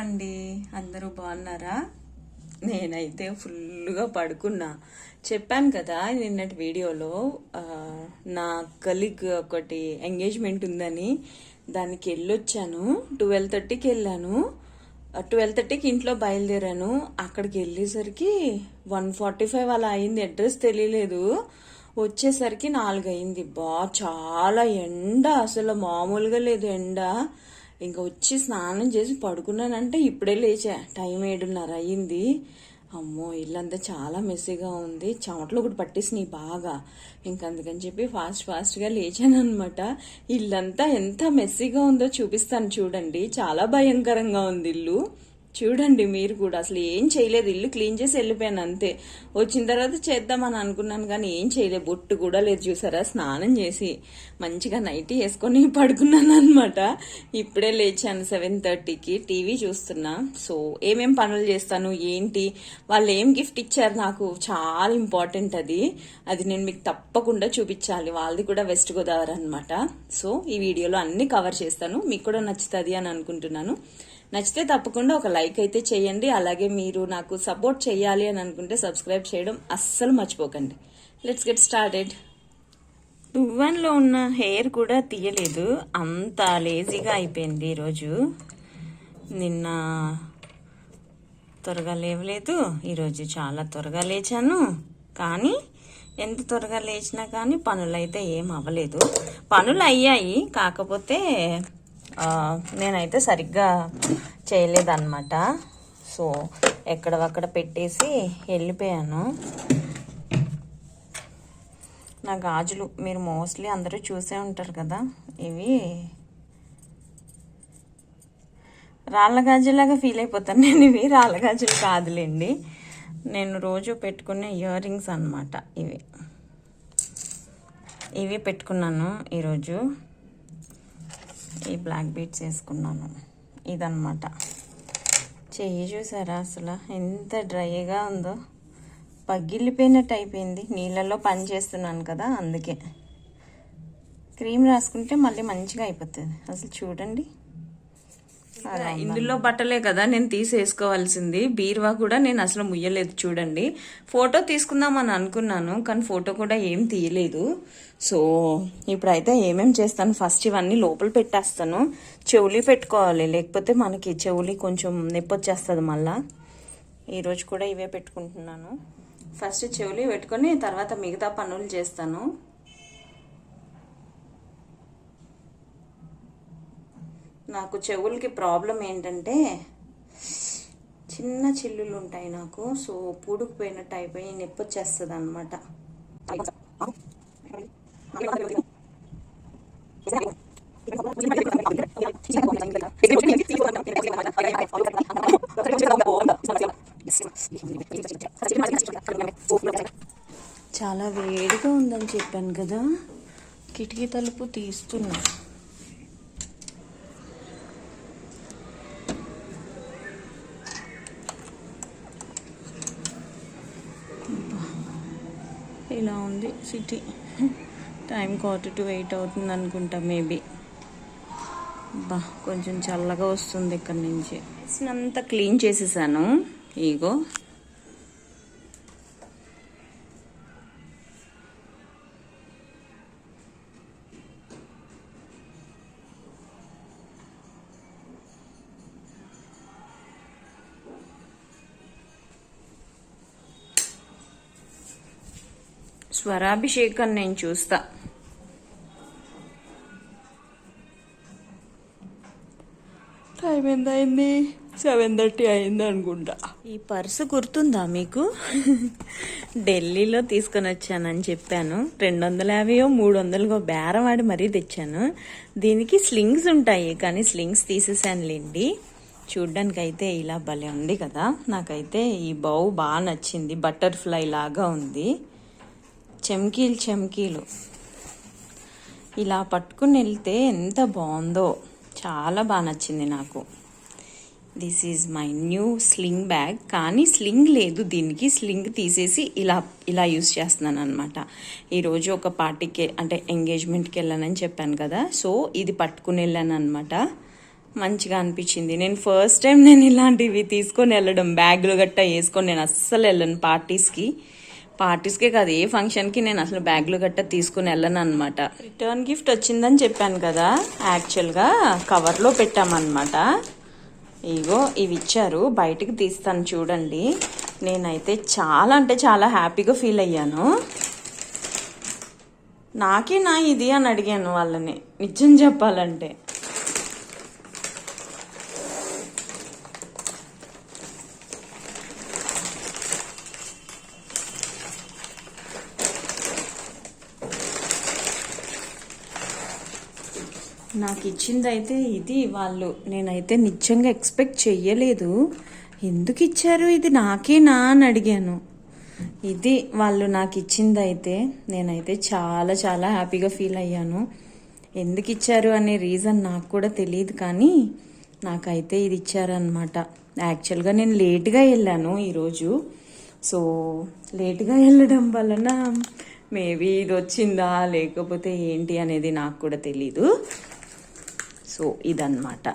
అండి? అందరూ బాగున్నారా? నేనైతే ఫుల్గా పడుకున్నా. చెప్పాను కదా నిన్నటి వీడియోలో నా కలీగ్ ఒకటి ఎంగేజ్మెంట్ ఉందని దానికి వెళ్ళొచ్చాను. ట్వెల్వ్ థర్టీకి వెళ్ళాను. ట్వెల్వ్ థర్టీకి ఇంట్లో బయలుదేరాను. అక్కడికి వెళ్ళేసరికి వన్ ఫార్టీ ఫైవ్ అలా అయింది. అడ్రస్ తెలియలేదు. వచ్చేసరికి నాలుగు అయింది బా చాలా ఎండ. అసలు మామూలుగా లేదు ఎండ. ఇంకా వచ్చి స్నానం చేసి పడుకున్నానంటే ఇప్పుడే లేచా. టైం ఏడున్నర అయ్యింది. అమ్మో ఇల్లంతా చాలా మెస్సీగా ఉంది. చెమటలు ఒకటి పట్టేసినాయి బాగా. ఇంక అందుకని చెప్పి ఫాస్ట్ ఫాస్ట్గా లేచాను అనమాట ఇల్లంతా ఎంత మెస్సీగా ఉందో చూపిస్తాను చూడండి. చాలా భయంకరంగా ఉంది ఇల్లు. చూడండి మీరు కూడా అసలు ఏం చేయలేదు ఇల్లు క్లీన్ చేసి వెళ్ళిపోయాను అంతే. వచ్చిన తర్వాత చేద్దామని అనుకున్నాను కానీ ఏం చేయలేదు బొట్టు కూడా లేదు చూసారా స్నానం చేసి మంచిగా నైట్ వేసుకొని పడుకున్నాను అనమాట ఇప్పుడే లేచాను సెవెన్ థర్టీకి టీవీ చూస్తున్నా. సో ఏమేం పనులు చేస్తాను ఏంటి వాళ్ళు ఏం గిఫ్ట్ ఇచ్చారు నాకు చాలా ఇంపార్టెంట్ అది. అది నేను మీకు తప్పకుండా చూపించాలి వాళ్ళది కూడా వెస్ట్ గోదావరి అనమాట సో ఈ వీడియోలో అన్ని కవర్ చేస్తాను మీకు కూడా నచ్చుతుంది అని అనుకుంటున్నాను. నచ్చితే తప్పకుండా ఒక లైక్ అయితే చేయండి. అలాగే మీరు నాకు సపోర్ట్ చేయాలి అని అనుకుంటే సబ్స్క్రైబ్ చేయడం అస్సలు మర్చిపోకండి. లెట్స్ గెట్ స్టార్టెడ్ దువ్వన్లో ఉన్న హెయిర్ కూడా తీయలేదు. అంత లేజీగా అయిపోయింది ఈరోజు. నిన్న త్వరగా లేవలేదు. ఈరోజు చాలా త్వరగా లేచాను. కానీ ఎంత త్వరగా లేచినా కానీ పనులు అయితే ఏం అవ్వలేదు. పనులు అయ్యాయి. కాకపోతే నేనైతే సరిగ్గా చేయలేదన్నమాట. సో ఎక్కడవక్కడ పెట్టేసి వెళ్ళిపోయాను. నా గాజులు మీరు మోస్ట్లీ అందరూ చూసే ఉంటారు కదా ఇవి. రాళ్ళ గాజులాగా ఫీల్ అయిపోతాను నేను ఇవి రాళ్ళ గాజులు కాదులేండి. నేను రోజు పెట్టుకునే ఇయర్ రింగ్స్ అనమాట ఇవి. ఇవి పెట్టుకున్నాను ఈరోజు. ఈ బ్లాక్ బీట్స్ వేసుకున్నాను. ఇదన్నమాట. చెయ్యి చూసారా అసలు? ఎంత డ్రైగా ఉందో. పగిలిపోయినట్టు అయిపోయింది. నీళ్ళల్లో పని చేస్తున్నాను కదా అందుకే. క్రీమ్ రాసుకుంటే మళ్ళీ మంచిగా అయిపోతుంది. అసలు చూడండి. ఇందులో బట్టలే కదా నేను తీసేసుకోవాల్సింది. బీరువా కూడా నేను అసలు ముయ్యలేదు చూడండి. ఫోటో తీసుకుందామని అనుకున్నాను కానీ ఫోటో కూడా ఏం తీయలేదు. సో ఇప్పుడైతే ఏమేం చేస్తాను ఫస్ట్ ఇవన్నీ లోపల పెట్టేస్తాను. చెవులి పెట్టుకోవాలి లేకపోతే మనకి చెవులి కొంచెం నొప్పి వచ్చేస్తుంది మళ్ళా. ఈరోజు కూడా ఇవే పెట్టుకుంటున్నాను. ఫస్ట్ చెవులి పెట్టుకొని తర్వాత మిగతా పనులు చేస్తాను. నాకు చెవులకి ప్రాబ్లం ఏంటంటే చిన్న చిల్లులు ఉంటాయి నాకు. సో పూడుకుపోయినట్టు అయిపోయి నొప్పి వచ్చేస్తుంది అనమాట చాలా వేడిగా ఉందని చెప్పాను కదా. కిటికీ తలుపు తీస్తున్నా ఇలా ఉంది city time quarter to eight అవుతుంది అనుకుంటా మేబీ బా కొంచెం చల్లగా వస్తుంది ఇక్కడ నుంచి. అంతా క్లీన్ చేసేసాను ఈగో స్వరాభిషేకం నేను చూస్తా. టైం ఎంత అయింది సెవెన్ థర్టీ అయింది అనుకుంటా ఈ పర్సు గుర్తుందా మీకు? ఢిల్లీలో తీసుకొని వచ్చానని చెప్పాను. రెండు వందల యాభైయో మూడు వందలకో బేరం ఆడి మరీ తెచ్చాను. దీనికి స్లింగ్స్ ఉంటాయి కానీ స్లింగ్స్ తీసేసానులేండి చూడ్డానికి అయితే ఇలా భలే ఉంది కదా. నాకైతే ఈ బౌ బాగా నచ్చింది బటర్ఫ్లై లాగా ఉంది. చెమ్కీలు చెమ్కీలు. ఇలా పట్టుకుని వెళ్తే ఎంత బాగుందో. చాలా బాగా నచ్చింది నాకు. This is my new sling bag కానీ స్లింగ్ లేదు దీనికి. స్లింగ్ తీసేసి ఇలా ఇలా యూస్ చేస్తున్నాను అనమాట ఈరోజు ఒక పార్టీకి అంటే ఎంగేజ్మెంట్కి వెళ్ళానని చెప్పాను కదా. సో ఇది పట్టుకుని వెళ్ళాను అనమాట మంచిగా అనిపించింది. నేను ఫస్ట్ టైం నేను ఇలాంటివి తీసుకొని వెళ్ళడం బ్యాగులు గట్టా వేసుకొని నేను అస్సలు వెళ్ళను పార్టీస్కి పార్టీస్కే కాదు ఏ ఫంక్షన్కి నేను అసలు బ్యాగ్లు గట్ట తీసుకుని వెళ్ళను అనమాట రిటర్న్ గిఫ్ట్ వచ్చిందని చెప్పాను కదా యాక్చువల్గా కవర్లో పెట్టామన్నమాట. ఇగో ఇవి ఇచ్చారు బయటికి తీస్తాను చూడండి. నేనైతే చాలా అంటే చాలా హ్యాపీగా ఫీల్ అయ్యాను. నాకే నా ఇది అని అడిగాను వాళ్ళని నిజం చెప్పాలంటే. నాకు ఇచ్చిందైతే ఇది. వాళ్ళు నేనైతే నిజంగా ఎక్స్పెక్ట్ చెయ్యలేదు. ఎందుకు ఇచ్చారు ఇది నాకేనా అని అడిగాను. ఇది వాళ్ళు నాకు ఇచ్చిందైతే నేనైతే చాలా చాలా హ్యాపీగా ఫీల్ అయ్యాను. ఎందుకు ఇచ్చారు అనే రీజన్ నాకు కూడా తెలియదు కానీ నాకైతే ఇది ఇచ్చారనమాట యాక్చువల్గా నేను లేట్గా వెళ్ళాను ఈరోజు. సో లేట్గా వెళ్ళడం వలన మేబీ ఇది వచ్చిందా లేకపోతే ఏంటి అనేది నాకు కూడా తెలీదు. సో ఇదన్నమాట.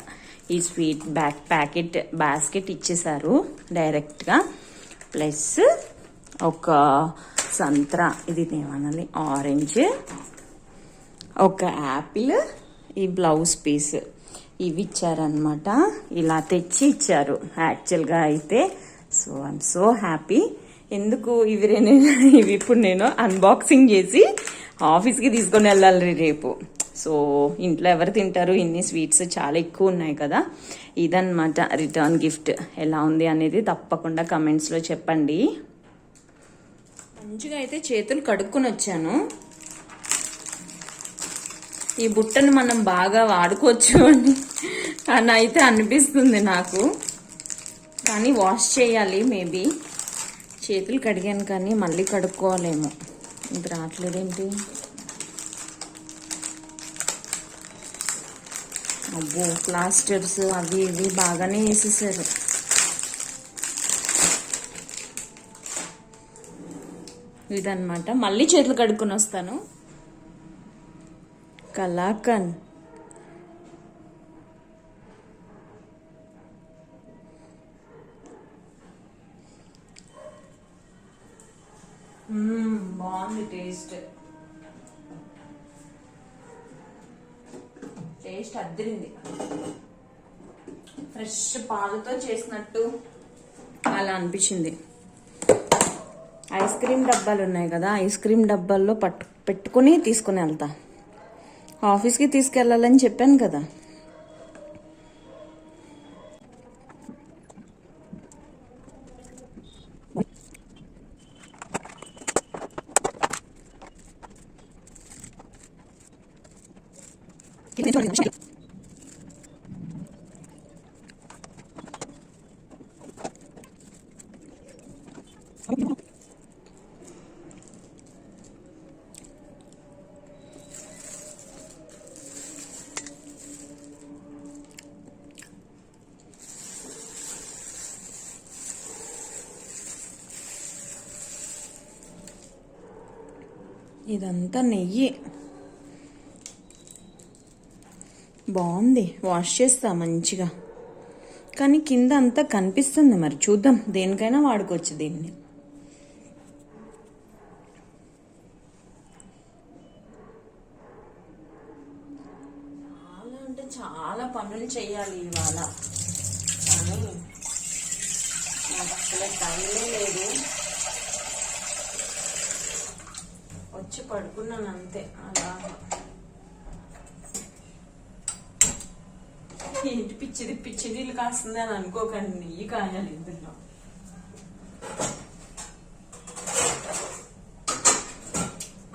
ఈ స్వీట్ బ్యాక్ ప్యాకెట్ బాస్కెట్ ఇచ్చేసారు డైరెక్ట్గా. ప్లస్ ఒక సంత్రా ఇది ఏమనాలి ఆరెంజ్ ఒక యాపిల్ ఈ బ్లౌజ్ పీస్ ఇవి ఇచ్చారనమాట ఇలా తెచ్చి ఇచ్చారు యాక్చువల్గా అయితే. సో ఐఎమ్ సో హ్యాపీ ఎందుకు ఇవి రే- నేను ఇవి ఇప్పుడు నేను అన్బాక్సింగ్ చేసి ఆఫీస్కి తీసుకొని వెళ్ళాలి రేపు. సో ఇంట్లో ఎవరు తింటారు? ఇన్ని స్వీట్స్ చాలా ఎక్కువ ఉన్నాయి కదా. ఇదన్నమాట రిటర్న్ గిఫ్ట్. ఎలా ఉంది అనేది తప్పకుండా కమెంట్స్లో చెప్పండి. మంచిగా అయితే చేతులు కడుక్కొని వచ్చాను. ఈ బుట్టను మనం బాగా వాడుకోవచ్చు అని. అని అయితే అనిపిస్తుంది నాకు. కానీ వాష్ చేయాలి మేబీ. చేతులు కడిగాను కానీ మళ్ళీ కడుక్కోవాలేమో. ఇది రావట్లేదేంటి? అబ్బో ప్లాస్టర్స్ అవి ఇవి బాగానే వేసేసారు. ఇదన్నమాట. మళ్ళీ చేతులు కడుక్కొని వస్తాను. కలాకన్ బాగుంది టేస్ట్. టేస్ట్ అద్దరింది. ఫ్రెష్ పాలతో చేసినట్టు అలా అనిపించింది. ఐస్ క్రీమ్ డబ్బాలు ఉన్నాయి కదా ఐస్ క్రీమ్ డబ్బాల్లో పట్టు పెట్టుకుని తీసుకుని వెళ్తా. ఆఫీస్కి తీసుకెళ్ళాలని చెప్పాను కదా. ఇదంతా నెయ్యి బాగుంది. వాష్ చేస్తా మంచిగా. కానీ కింద అంతా కనిపిస్తుంది మరి. చూద్దాం దేనికైనా వాడుకోవచ్చు దీన్ని. చాలా అంటే చాలా పనులు చేయాలి ఇవాళ. కానీ నాకు అసలు టైమే లేదు. వచ్చి పడుకున్నాను అంతే. అలా ఏంటి పిచ్చిది పిచ్చి నీళ్ళు కాస్తుంది అని అనుకోకండి నెయ్యి కాయాలి ఇందులో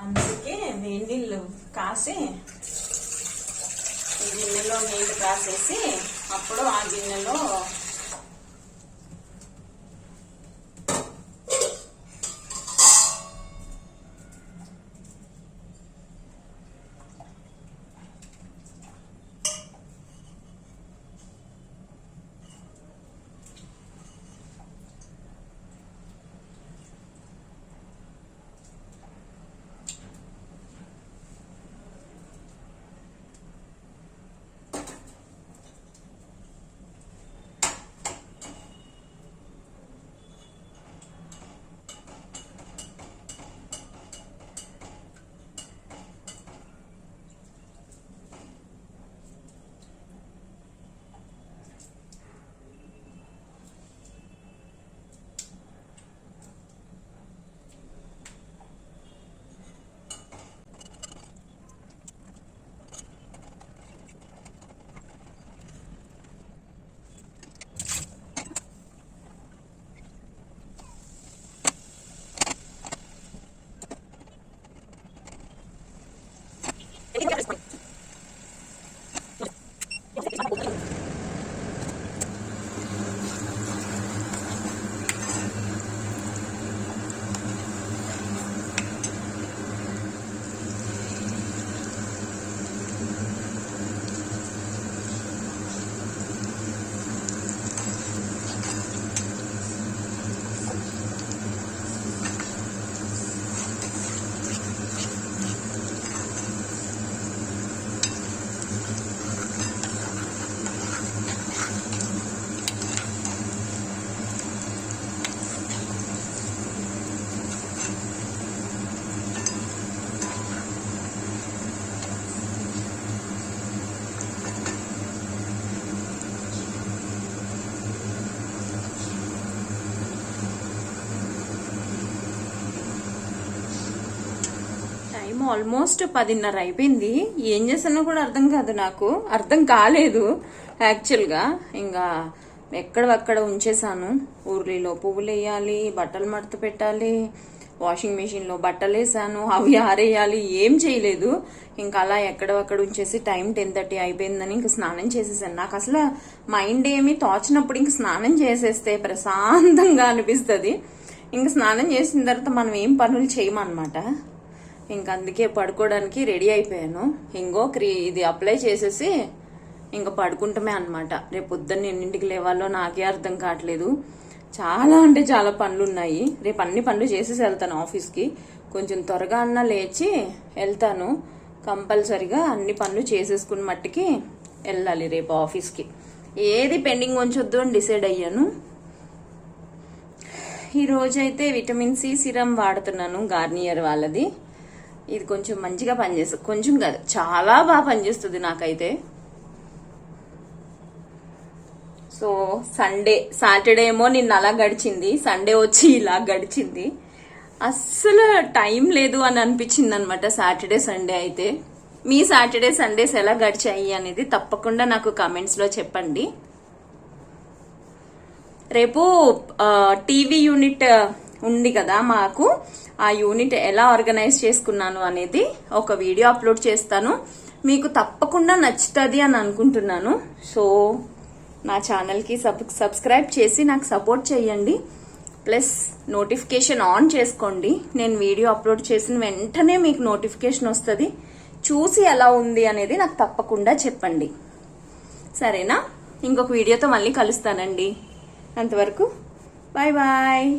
అందుకే వేడి నీళ్ళు కాసి గిన్నెలో నీళ్ళు కాసేసి అప్పుడు ఆ గిన్నెలో టైం ఆల్మోస్ట్ పదిన్నర అయిపోయింది. ఏం చేసానో కూడా అర్థం కాదు నాకు. అర్థం కాలేదు యాక్చువల్గా ఇంకా ఎక్కడవక్కడ ఉంచేసాను ఊర్లీలో పువ్వులు వేయాలి బట్టలు మడత పెట్టాలి వాషింగ్ మెషిన్లో బట్టలు వేసాను అవి ఆరేయాలి ఏం చేయలేదు. ఇంకా అలా ఎక్కడవక్కడ ఉంచేసి టైం టెన్ థర్టీ అయిపోయిందని ఇంక స్నానం చేసేసాను. నాకు అసలు మైండ్ ఏమి తోచినప్పుడు ఇంక స్నానం చేసేస్తే ప్రశాంతంగా అనిపిస్తుంది. ఇంక స్నానం చేసిన తర్వాత మనం ఏం పనులు చేయమన్నమాట. ఇంక అందుకే పడుకోవడానికి రెడీ అయిపోయాను. ఇంకో క్రీ ఇది అప్లై చేసేసి ఇంకా పడుకుంటమే అనమాట రేపు పొద్దున్న ఎన్నింటికి లేవాలో నాకే అర్థం కావట్లేదు. చాలా అంటే చాలా పనులు ఉన్నాయి రేపు అన్ని పనులు చేసేసి వెళ్తాను ఆఫీస్కి. కొంచెం త్వరగా అన్నా లేచి వెళ్తాను. కంపల్సరిగా అన్ని పనులు చేసేసుకున్న మట్టికి వెళ్ళాలి రేపు ఆఫీస్కి. ఏది పెండింగ్ ఉంచొద్దు అని డిసైడ్ అయ్యాను. ఈరోజైతే విటమిన్ సి సిరం వాడుతున్నాను గార్నియర్ వాళ్ళది. ఇది కొంచెం మంచిగా పనిచేస్తుంది కొంచెం కాదు చాలా బాగా పనిచేస్తుంది నాకైతే. సో సండే సాటర్డే ఏమో నిన్న అలా గడిచింది సండే వచ్చి ఇలా గడిచింది. అస్సలు టైం లేదు అని అనిపించింది అనమాట సాటర్డే సండే అయితే. మీ సాటర్డే సండేస్ ఎలా గడిచాయి అనేది తప్పకుండా నాకు కామెంట్స్లో చెప్పండి. రేపు టీవీ యూనిట్ ఉంది కదా మాకు. ఆ యూనిట్ ఎలా ఆర్గనైజ్ చేసుకున్నాను అనేది ఒక వీడియో అప్లోడ్ చేస్తాను. మీకు తప్పకుండా నచ్చుతుంది అని అనుకుంటున్నాను. సో నా ఛానల్కి సబ్ సబ్స్క్రైబ్ చేసి నాకు సపోర్ట్ చేయండి. ప్లస్ నోటిఫికేషన్ ఆన్ చేసుకోండి. నేను వీడియో అప్లోడ్ చేసిన వెంటనే మీకు నోటిఫికేషన్ వస్తుంది. చూసి ఎలా ఉంది అనేది నాకు తప్పకుండా చెప్పండి. సరేనా? ఇంకొక వీడియోతో మళ్ళీ కలుస్తానండి. అంతవరకు బాయ్ బాయ్